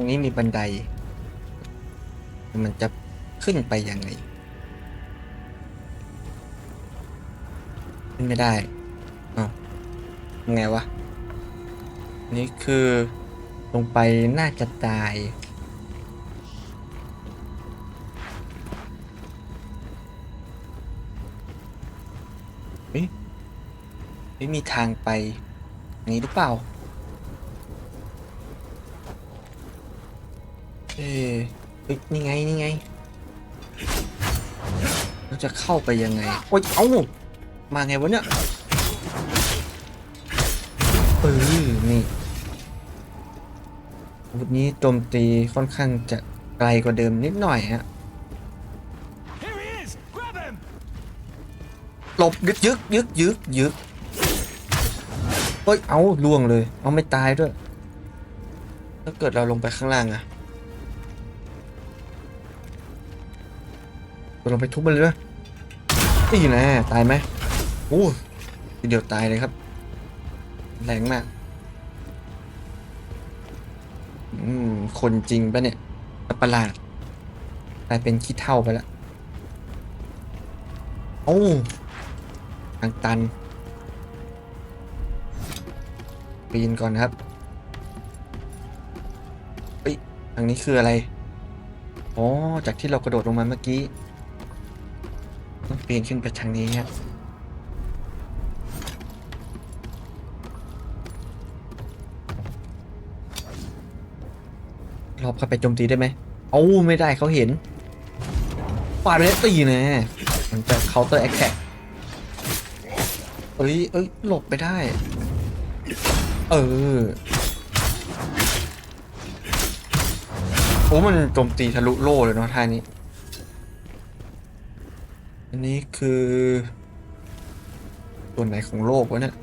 รงนี้มีบันได มันจะขึ้นไปยังไง ขึ้นไม่ได้อ้าวยังไงวะ นี่คือลงไปน่าจะตายเฮ้ยไม่มีทางไปอย่างนี้หรือเปล่า ฮ้ยนี่ไงนี่ไงเราจะเข้าไปยังไงโอ้ยเอ้ามาไงวะเนี่ยเออนี่อาวุธนี้โจมตีค่อนข้างจะไกลกว่าเดิมนิดหน่อยฮะ Here he is! Grab him! หลบยึกยึกยึกยึกยึกเฮ้ย เอาล่วงเลย เอาไม่ตายด้วย ถ้าเกิดเราลงไปข้างล่างอะ ลงไปทุบมันเลยนะนี่นะตายไหมโอ้ทีเดียวตายเลยครับ แรงมาก อืม คนจริงปะเนี่ยประหลาดกลายเป็นขี้เท่าไปแล้วโอ้ทางตันปีนก่อนครับเฮ้ยทางนี้คืออะไร อ๋อ จากที่เรากระโดดลงมาเมื่อกี้ ปีนขึ้นไปทางนี้ฮะรอบเข้าไปโจมตีได้ไหมเอ้าไม่ได้เขาเห็นปาดไปแล้วตีนะมันจะ counter attack เอ้ยเอ้ยหลบไปได้ เออโอ้มันโจมตีทะลุโล่เลยเนาะท่านี้ อันนี้คือส่วนไหนของโลกวะเนี่ย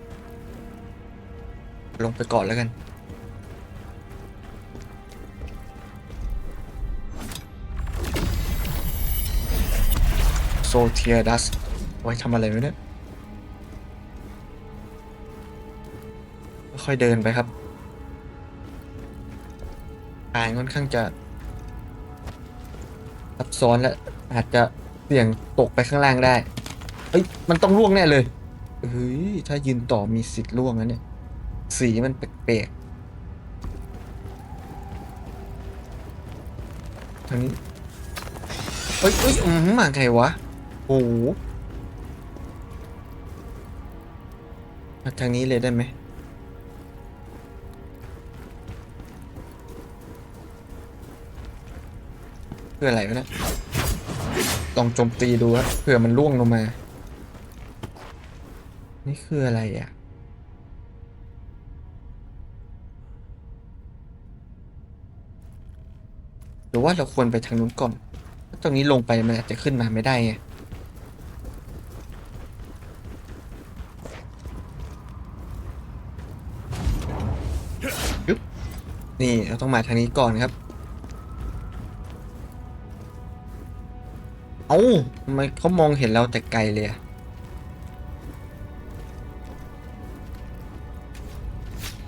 ลงไปก่อนแล้วกัน โซเทียดัส ไว้ทำอะไรไว้เนี่ยค่อยเดินไปครับทางค่อนข้างจะซับซ้อนและอาจจะ เสี่ยงตกไปข้างล่างได้ เอ้ย มันต้องล่วงแน่เลย เฮ้ย ถ้ายืนต่อมีสิทธิ์ล่วงนะเนี่ย สีมันแปลกๆทางนี้เอ้ยเอ้ยอืมมาไงวะ โอ้โหมาทางนี้เลยได้ไหมเพื่ออะไรวะเนี่ย ลองโจมตีดูครับเผื่อมันล่วงลงมา นี่คืออะไรอะหรือว่าเราควรไปทางนู้นก่อนถ้าตรงนี้ลงไปมันอาจจะขึ้นมาไม่ได้ไงนี่เราต้องมาทางนี้ก่อนครับ เอ้าทำไมเขามองเห็นเราแต่ไกลเลยอะ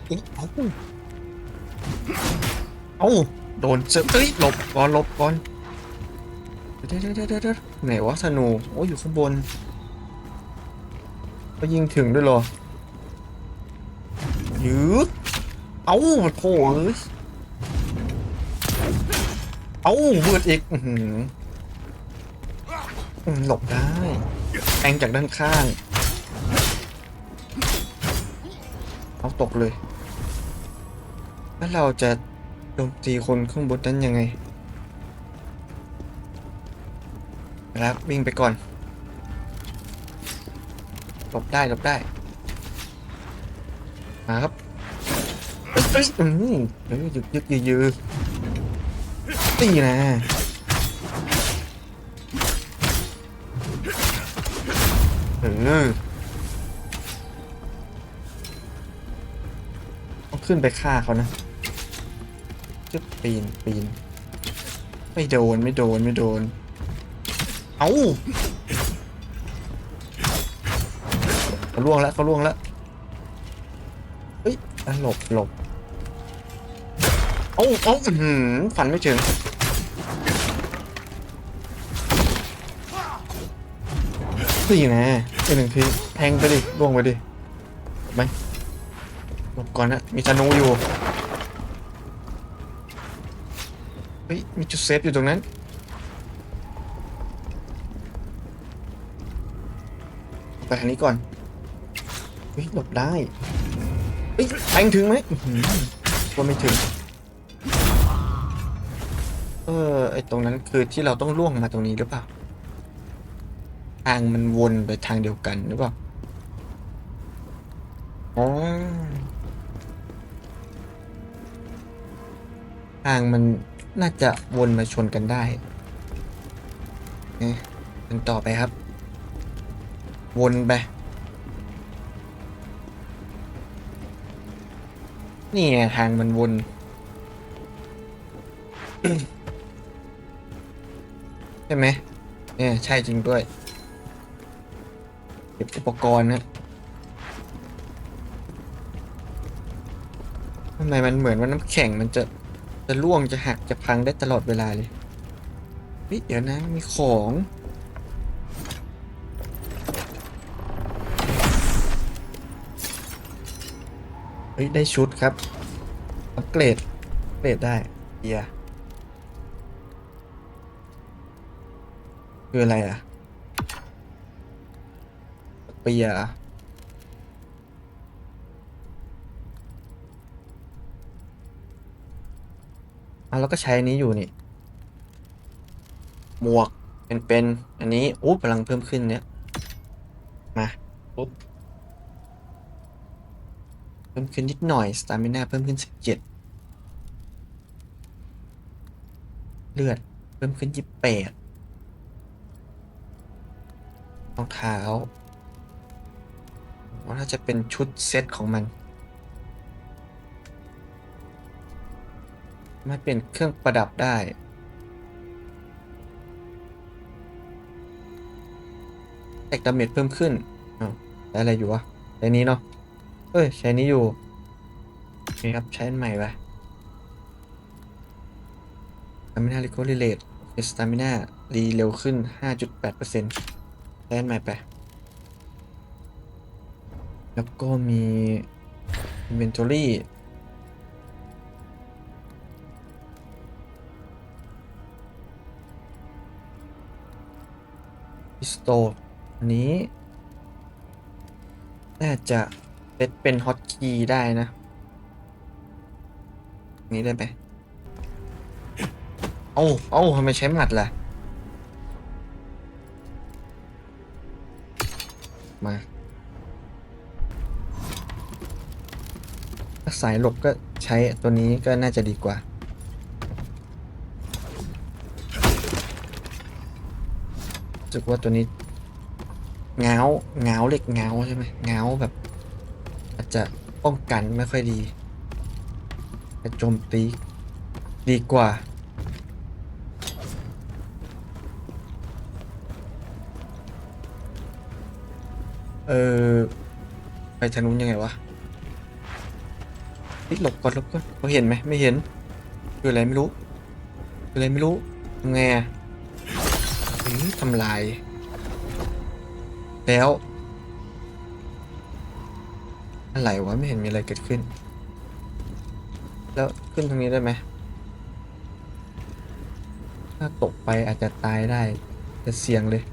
เอ๊ะเอ้าเอ้าโดนเจอเอ้ยหลบก่อนหลบก่อนเดี๋ยวเดี๋ยวเดี๋ยวเดี๋ยวไหนวะธนูโอ้ยอยู่ข้างบนก็ยิงถึงด้วยเหรอยืดเอ้าโถ่เอ้ยเอ้าเบิดอีก อื้อหือ หลบได้แทงจากด้านข้าง เอาตกเลย แล้วเราจะโจมตีคนข้างบนนั้นยังไงครับวิ่งไปก่อนหลบได้หลบได้ มาครับอืมเอ้ยยึกยึกยืยืตีนะ เออต้องขึ้นไปฆ่าเขานะจะปีนปีน ไม่โดนไม่โดนไม่โดน เอาเขาล่วงแล้วเขาล่วงแล้วเฮ้ยอะหลบหลบเอาเอาอื้อหือฟันไม่ถึง สี่นะอีกหนึ่งทีแทงไปดิล่วงไปดิไหมหลบก่อนนะมีธนูอยู่เฮ้ยมีจุดเซฟอยู่ตรงนั้นไปทางนี้ก่อนเฮ้ยหลบได้เฮ้ยแทงถึงไหมว่าไม่ถึงเออไอตรงนั้นคือที่เราต้องล่วงมาตรงนี้หรือเปล่าางมันวนไปทางเดียวกันหรือเปล่า อ๋อ ทางมันน่าจะวนมาชนกันได้เนี่ยกันต่อไปครับ วนไป นี่ไงทางมันวนใช่ไหมเนี่ยใช่จริงด้วย เก็บอุปกรณ์นะทำไมมันเหมือนว่าน้ำแข็งมันจะจะร่วงจะหักจะพังได้ตลอดเวลาเลยเฮ้ยเดี๋ยวนะมีของเฮ้ยได้ชุดครับอัปเกรดอัปเกรดได้เบียร์คืออะไรอะ เปียร์เหรออะเราก็ใช้อันนี้อยู่นี่ หมวกเป็นเป็นอันนี้โอ้พลังเพิ่มขึ้นเนี่ย มาปุ๊บเพิ่มขึ้นนิดหน่อยสตามิน่าเพิ่มขึ้นสิบเจ็ดเลือด เพิ่มขึ้นยี่แปดรองเท้า ว่าน่าจะเป็นชุดเซตของมันไม่เป็นเครื่องประดับได้แตกดาเมจเพิ่มขึ้นอ้าวได้อะไรอยู่วะใช้นี้เนาะเอ้ยใช้นี้อยู่นี่ครับใช้อันใหม่ไปสตามิน่ารีโคลิเลตสตามิน่ารีเร็วขึ้น 5.8%ใช้อันใหม่ไป แล้วก็มี Inventory พิสโตอันนี้ น่าจะเซตเป็นฮอตคีย์ได้นะ นี้ได้ไหมเอ้าเอ้าทำไมใช้หมัดล่ะ มา สายหลบก็ใช้ตัวนี้ก็น่าจะดีกว่ารู้สึกว่าตัวนี้เงาเงาเล็กเงาใช่ไหมเงาแบบ อาจจะป้องกันไม่ค่อยดีแต่โจมตีดีกว่าเออไปทางนู้นยังไงวะ เฮ้ยหลบก่อนหลบก่อนเขาเห็นไหมไม่เห็นคืออะไรไม่รู้คืออะไรไม่รู้ทำไงอะทำลาย แล้วอะไรวะไม่เห็นมีอะไรเกิดขึ้น แล้วขึ้นตรงนี้ได้ไหมถ้าตกไปอาจจะตายได้จะเสี่ยงเลย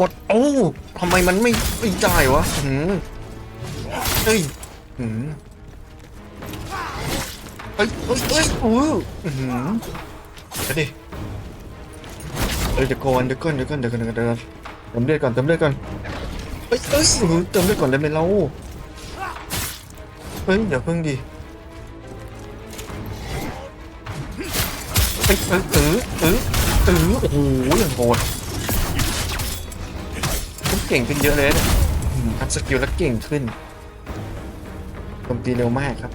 กดโอ้ทำไมมันไม่ไม่ได้วะหืมเฮ้ยหืมเฮ้ยเฮ้ยเฮ้ยโอ้หืมเดี๋ยวดิเอ้ยเดี๋ยวก่อนเดี๋ยวก่อนเดี๋ยวก่อนเดี๋ยวก่อนเดี๋ยวก่อนเดี๋ยวก่อนเติมเลือดก่อนเติมเลือดก่อนเฮ้ยเฮ้ยโอ้โหเติมเลือดก่อนเลยไหมเราเฮ้ยเดี๋ยวเพิ่งดิเฮ้ยเออเออเออเออโอ้โหอย่างโหด เก่งขึ้นเยอะเลยนะอัพสกิลแล้วเก่งขึ้นโจมตีเร็วมากครับ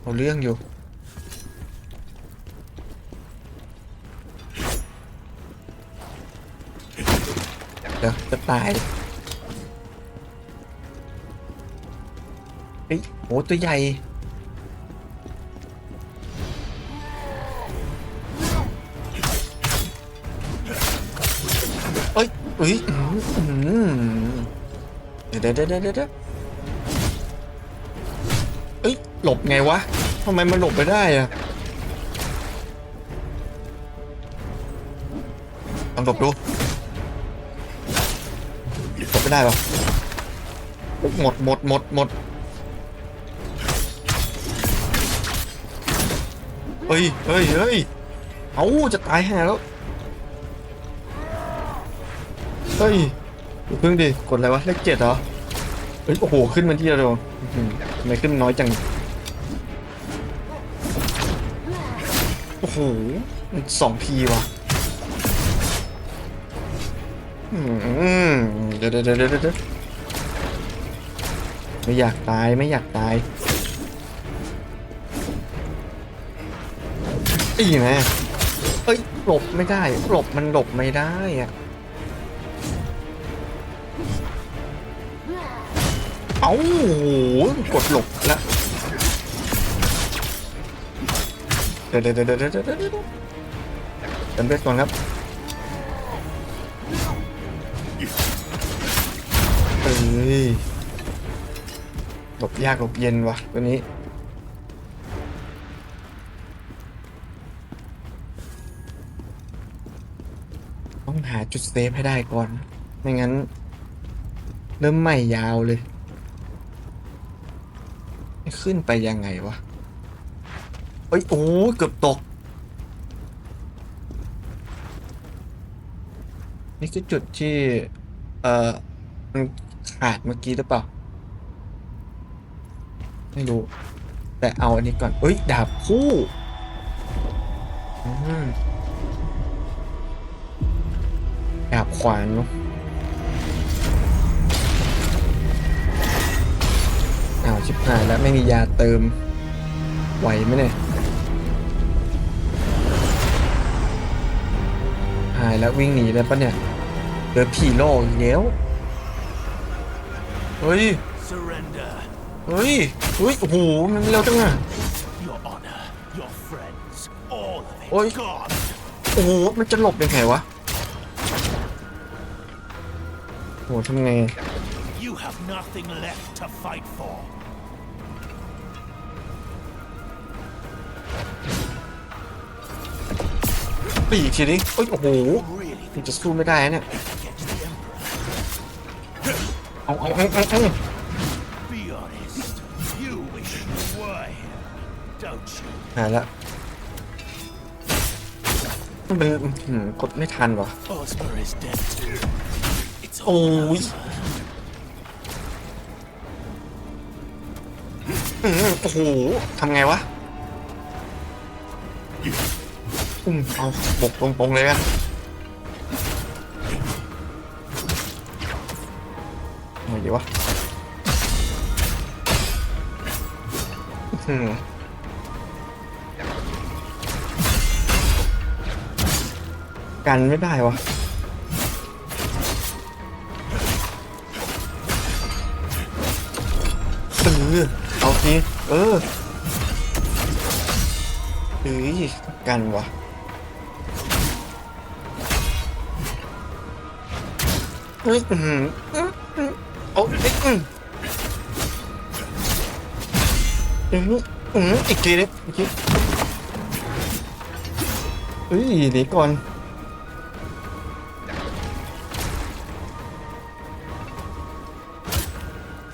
เอาเรื่องอยู่เดี๋ยวจะตายเฮ้ยโหตัวใหญ่ ยเอ้ยเดี๋ยวเดี๋ยวเดี๋ยวเด็ดเอ้ยหลบไงวะทำไมมันหลบไปได้อะลองหลบดูหลบไม่ได้หรอหมดหมดหมดหมดเฮ้ยเฮ้ยเฮ้ยเอาจะตายแห่แล้ว เฮ้ยเพิ่งดิกดอะไรวะเลขเจ็ดเหรอเฮ้ยโอ้โหขึ้นมาที่เดียวทำไมขึ้นน้อยจังโอ้โหมันสองทีว่ะอืมเดี๋ยวเดี๋ยวเดี๋ยวเดี๋ยวเดี๋ยวไม่อยากตายไม่อยากตายอีไงเอ้ยหลบไม่ได้ หลบมันหลบไม่ได้อะ อ้าโอ้โหกดหลบแล้วเดี๋ยวเดี๋ยวเดี๋ยวเดี๋ยวเดี๋ยวเดี๋ยวเดี๋ยวเติมเลือดก่อนครับเอ้ยหลบยากหลบเย็นวะตัวนี้ต้องหาจุดเซฟให้ได้ก่อน ไม่งั้น เริ่มใหม่ยาวเลย ขึ้นไปยังไงวะเอ้ยโอ้ยเกือบตก นี่คือจุดที่ เอ่อมันขาดเมื่อกี้หรือเปล่า ไม่รู้ แต่เอาอันนี้ก่อน เอ้ย ดาบคู่ดาบขวานเนาะ ชิบหายแล้วไม่มียาเติม ไหวไหมเนี่ย หายแล้ววิ่งหนีเลยปะเนี่ยเจอผีโลกอีกแล้วเฮ้ย Surrender. เฮ้ย เฮ้ย โอ้โห มันเร็วจังอะ Your honor, your friends, all of it Oi. gone. โอ้โห มันจะหลบยังไงวะ โหทำไง You have nothing left to fight for. ปีกทีนี้เอ้ยโอ้โหมันจะสู้ไม่ได้เนี่ยเอาเอาเอาเอาเอาหายละมันเป็นกดไม่ทันวะโอ้ยโอ้โหทำไงวะ อุ้มเอาบกตรงๆเลยกันไงดีวะอื้อหือกันไม่ได้วะเออเอาทีเออเฮ้ยกันวะ เฮ้ยอืมอืมอืมเอาเอ้ยอืมอืมอืมอีกทีเลยอีกทีเฮ้ยหนีก่อน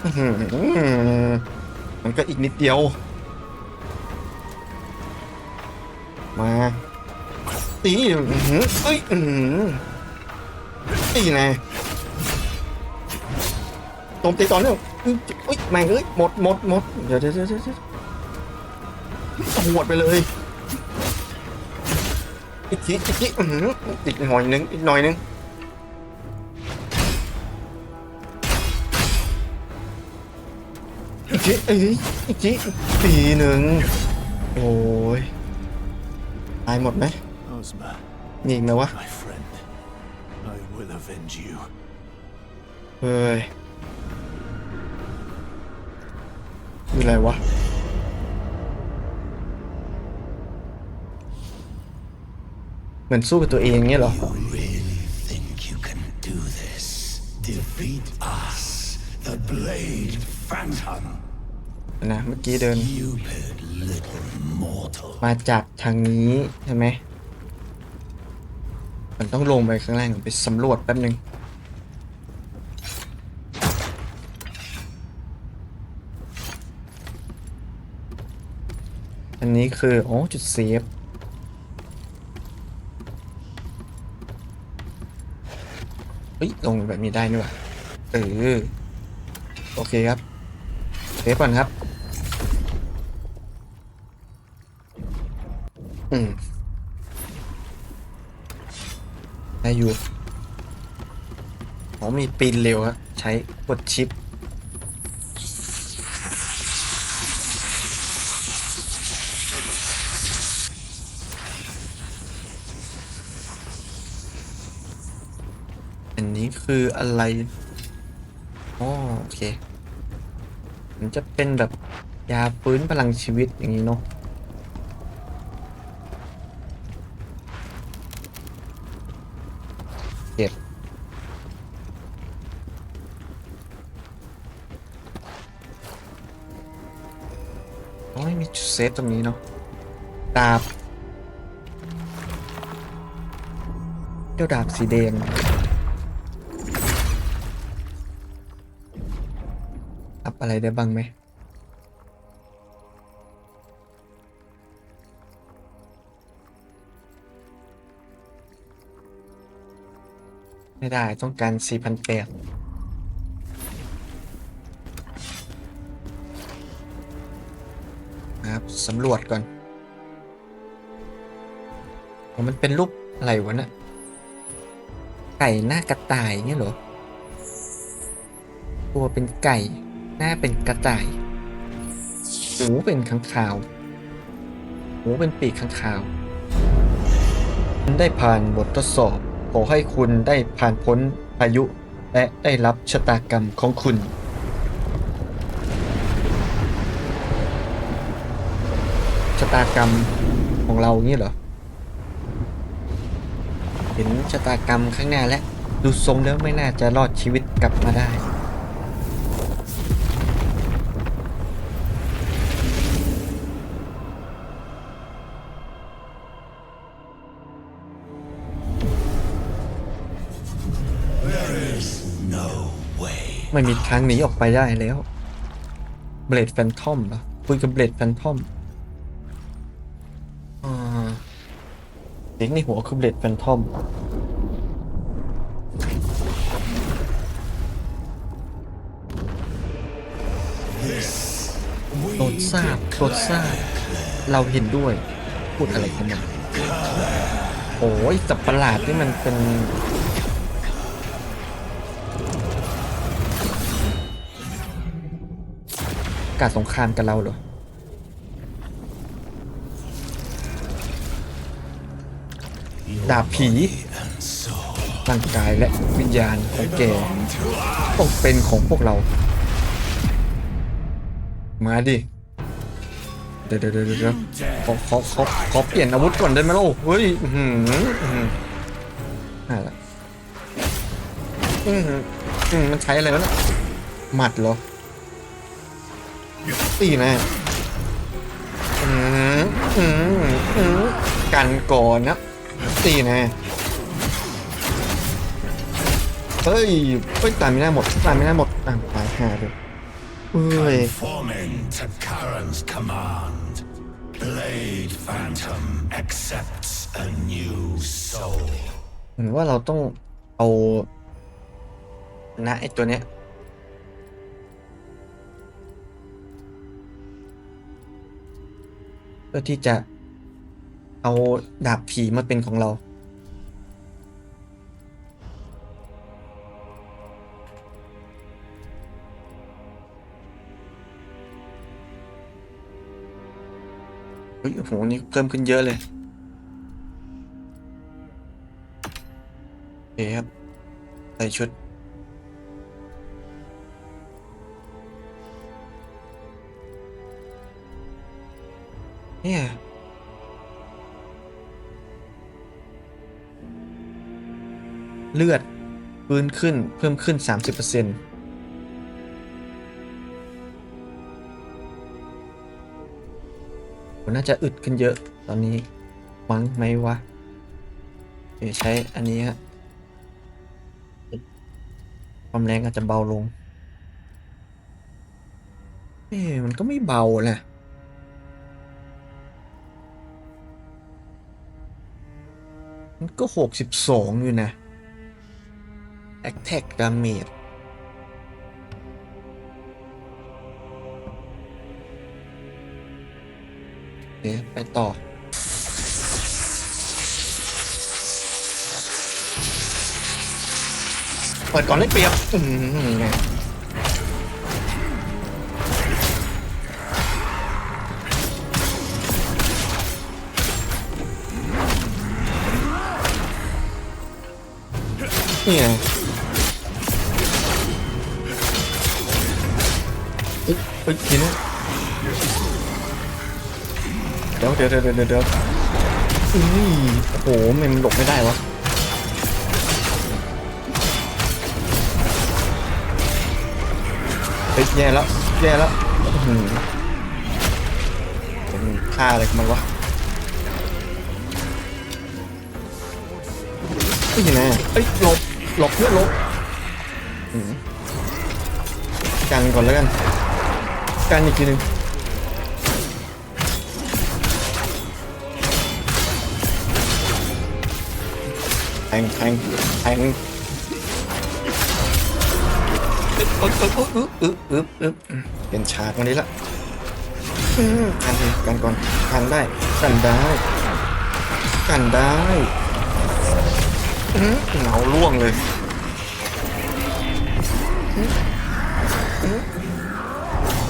อื้อหือมันก็อีกนิดเดียว มาตีอื้อหือเอ้ยอื้อหือตีไง ตรงตีตอนนี้อุ้ยอุ้ยแม่งเอ้ยหมดหมดหมดเดี๋ยวเดี๋ยวเดี๋ยวเดี๋ยวเอาหวดไปเลยอีกทีอีกทีอื้อหืออีกหน่อยนึงอีกหน่อยนึงอีกทีเอ้ยอีกทีปีหนึ่งโอ้ยตายหมดไหม Osmer, มีอีกไหมวะ my friend. I will avenge you. เฮ้ย มีอะไรวะ เหมือนสู้กับตัวเองเงี้ยเหรอ defeat us, the Blade Phantom. นะเมื่อกี้เดิน มาจากทางนี้ใช่ไหม มันต้องลงไปข้างล่างไปสำรวจแป๊บนึง อันนี้คือ โอ๋อจุดเซฟเฮ้ย ลงแบบนี้ได้นี่หว่าเออ โอเคครับเซฟก่อนครับ อืมได้อยู่อ๋อมีปีนเร็วครับ ใช้กดชิป คืออะไรอ๋อโอเค มันจะเป็นแบบยาฟื้นพลังชีวิตอย่างนี้เนาะเก็บโอ้ยมีจุดเซฟตรงนี้เนาะดาบเจ้าดาบสีแดง อัพอะไรได้บ้างไหมไม่ได้ต้องการ 4,800นะครับสำรวจก่อนอ๋อมันเป็นรูปอะไรวะนะ่ะไก่หน้ากระต่ายเงี้ยเหรอ ตัวเป็นไก่ หน้าเป็นกระต่าย หูเป็นข้างคาว หูเป็นปีกข้างคาวคุณได้ผ่านบททดสอบ ขอให้คุณได้ผ่านพ้นอายุ และได้รับชะตากรรมของคุณชะตากรรมของเราเงี้เหรอ เห็นชะตากรรมข้างหน้าแล้ว ดูทรงแล้วไม่น่าจะรอดชีวิตกลับมาได้ ไม่มีทางหนีออกไปได้แล้วเบลดแฟนทอมเหรอคุยกับเบลดแฟนทอมอ่าเด็กในหัวคือเบลดแฟนทอมโปรดทราบโปรดทราบ เราเห็นด้วย พูดอะไรกันมันโอ้ยสับประหลาดนี่มันเป็น การสงครามกับเราเหรอ ดาบผี ร่างกายและวิญญาณของแกต้องเป็นของพวกเรา มาดิ เดี๋ยวเดี๋ยวเดี๋ยวเดี๋ยวขอขอขอขอเปลี่ยนอาวุธก่อนได้ไหมล่ะเฮ้ยอื้อหืออื้อหืออ่าละอือหืออืมมันใช้อะไรวะเนี่ยหมัดเหรอ ตีนะกันก่อนนะตีนะเฮ้ยเฮ้ยตามไม่ได้หมดตามไม่ได้หมดตามตายหาเลยเฮ้ย Conforming to Karen's command, Blade Phantom accepts a new soul. เหมือนว่าเราต้องเอานะไอตัวเนี้ย พื่อที่จะเอาดาบผีมาเป็นของเรา เฮ้ยโอ้โห นี่เพิ่มขึ้นเยอะเลยโอเคครับ ใส่ชุด เนี่ยเลือดฟื้นขึ้นเพิ่มขึ้น 30%ผมน่าจะอึดขึ้นเยอะตอนนี้มั้งไหมวะเดี๋ยวใช้อันนี้ฮะความแรงอาจจะเบาลงเอ๊มันก็ไม่เบานะ มันก็หกสิบสองอยู่นะ Attack Damage เดี๋ยวไปต่อเปิดก่อนได้เปรียบอืม นี่ไงเอ้ยเอ้ยทีนี้เดี๋ยวเดี๋ยวเดี๋ยวเดี๋ยวเดี๋ยวอุ้ยโอ้โหมันหลบไม่ได้วะเฮ้ยแย่แล้วแย่แล้วอื้อหือเป็นฆ่าอะไรมันวะเฮ้ยนะเอ้ยหลบ หลบเพื่อนหลบกันก่อนแล้วกันกันอีกทีหนึ่งแทงแทงแทงอึ๊บอึ๊บอึ๊บอึ๊บอึ๊บอึ๊บอึ๊บเป็นฉากวันนี้ละกันกันก่อนกันได้กันได้กันได้ เอเงาล่วงเลย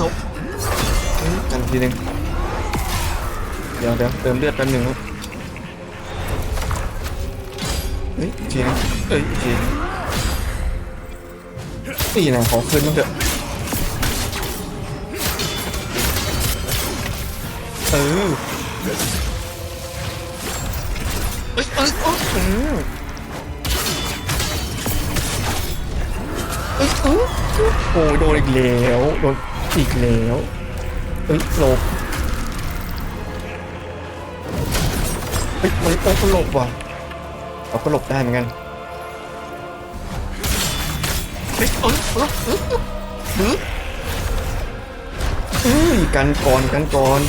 ลบกันทีหนึ่งเดี๋ยวเดี๋ยวเติมเลือดแป๊บหนึ่งครับเฮ้ยอีกทีนึงเอ้ยอีกทีนึงนี่นะขอคืนมันเถอะเออเอ้ยเอ้ยเอ้ย โอ้โดนอีกแล้วโดนอีกแล้วเอ้ยหลบเอ้ยเอ้ยโอ้ก็หลบว่ะเราก็หลบได้เหมือนกันเฮ้ยเอ้ยเอ้ยเอ้ยเอ้ยเอ้ยกันก่อนกันก่อน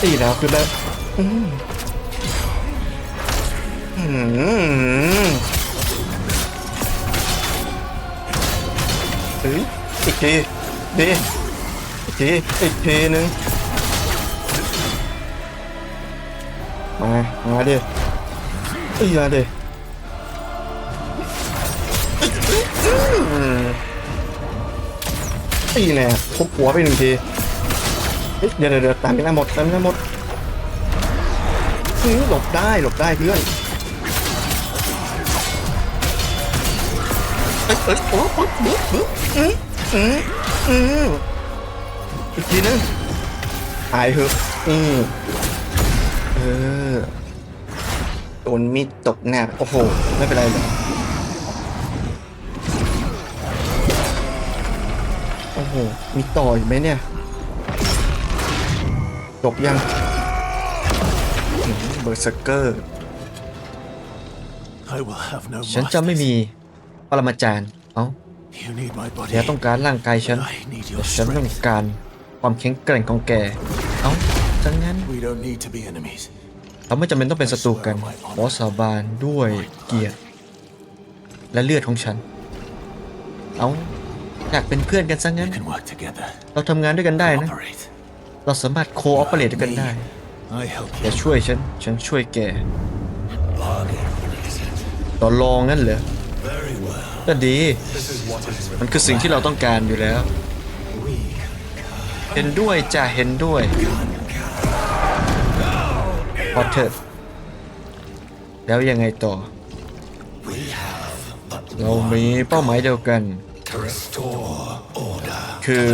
ตีแล้วคือแบบอืมอืม เฮ้ยอีกทีดีอีกทีอีกทีหนึ่งมามาดิเอ้ยมาดิตีแน่ทุบหัวไปหนึ่งทีเดี๋ยวเดี๋ยวตามไปหน้หมดตามไปหน้หมดหลบได้หลบได้เพื่อน อ้ยเอ้ยโอ้โหบึ๊บบึ๊บอื้ออื้ออื้ออีกทีนึงหายเหอะอืมเออโดนมีดตบหน้าโอ้โห ไม่เป็นไรเลยโอ้โห มีต่ออีกไหมเนี่ยจบยังเบอร์เซอร์เกอร์ฉันจะไม่มี ปรมาจารย์ เอ้า You need my แก body. ต้องการร่างกายฉัน I need แต่ your ฉันต้อง strength. การความแข็งแกร่งของแก เอ้าจังงั้น We don't need to be enemies. เราไม่จำเป็นต้องเป็นศัตรูกันขอสาบานด้วยเกียรติ และเลือดของฉัน เอ้าอยากเป็นเพื่อนกันซะงั้น We can work together. เราทำงานด้วยกันได้นะ Operate. เราสามารถโคออปเปเรตด้วยกันได้ I help แก you. ช่วยฉัน ฉันช่วยแกต่อรองนั่นเหรอ Very well. ก็ดี มันคือสิ่งที่เราต้องการอยู่แล้ว เห็นด้วยจ้ะเห็นด้วยพอเถิดแล้วยังไงต่อ เรามีเป้าหมายเดียวกัน คือ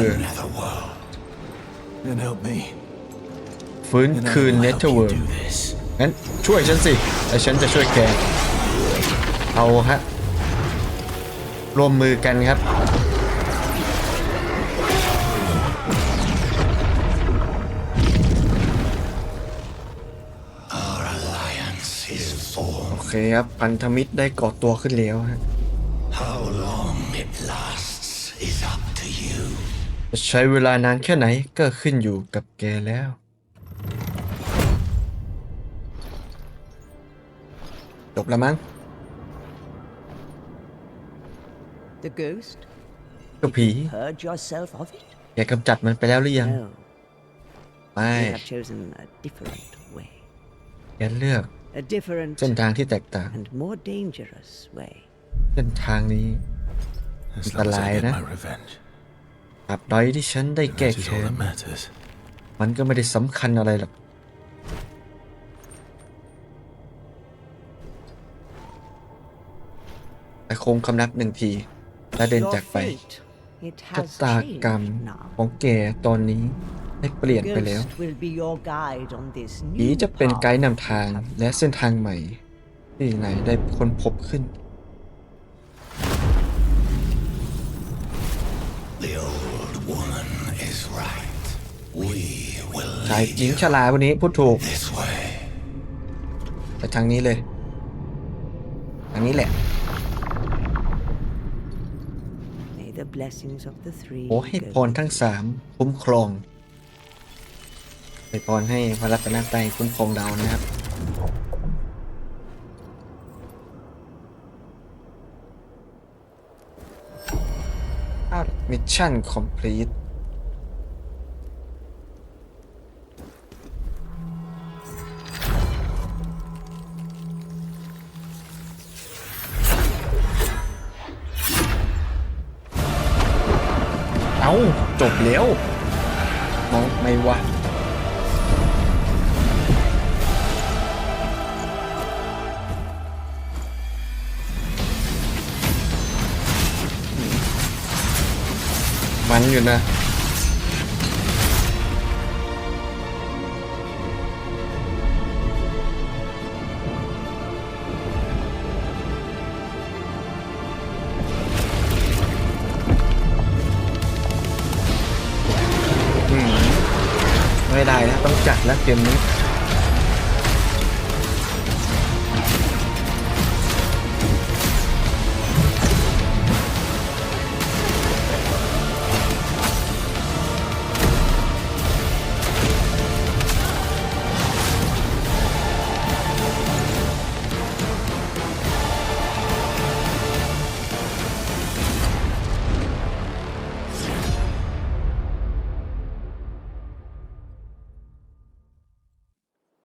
ฟื้นคืนเน help เธอร์เวิร์งั้นช่วยฉันสิแต่ฉันจะช่วยแก เอาฮะ ร่วมมือกันครับ Our alliance is formed. โอเคครับ พันธมิตรได้ก่อตัวขึ้นแล้วฮะ How long it lasts is up to you. จะใช้เวลานานแค่ไหนก็ขึ้นอยู่กับแกแล้วจบแล้วมั้ง The ghost? ก็ผี Purge yourself of it? แกกำจัดมันไปแล้วหรือยัง No. ไม่ You have chosen a different way. แกเลือก A different เส้นทางที่แตกต่าง and more dangerous way. เส้นทางนี้ As long as I get my my revenge. ตราบใดที่ฉันได้แก้แค้น matters. มันก็ไม่ได้สำคัญอะไรหรอก แต่คงคำนับหนึ่งที และเดิน Your จากไป fate, it ชะ has ตากรรม changed now. ของแกตอนนี้ได้เปลี่ยนไปแล้ว Ghost will be your guide on this ผี new จะเป็นไกด์ path นำทางและเส้นทางใหม่ ที่ไหนได้ค้นพบขึ้น The old woman is right. We will ชาย lead หญิง you ชราวันนี้พูดถูก this way. ไปทางนี้เลย ทางนี้แหละ May the blessings of the three โอ้ให้ go พรทั้งสามคุ้มครองให้พรให้พระรัตนตรัยคุ้มครองเรานะครับ มิชชั่นคอมพลีท มันอยู่นะ ไม่ได้แล้วต้องจัดแล้วเกมนี้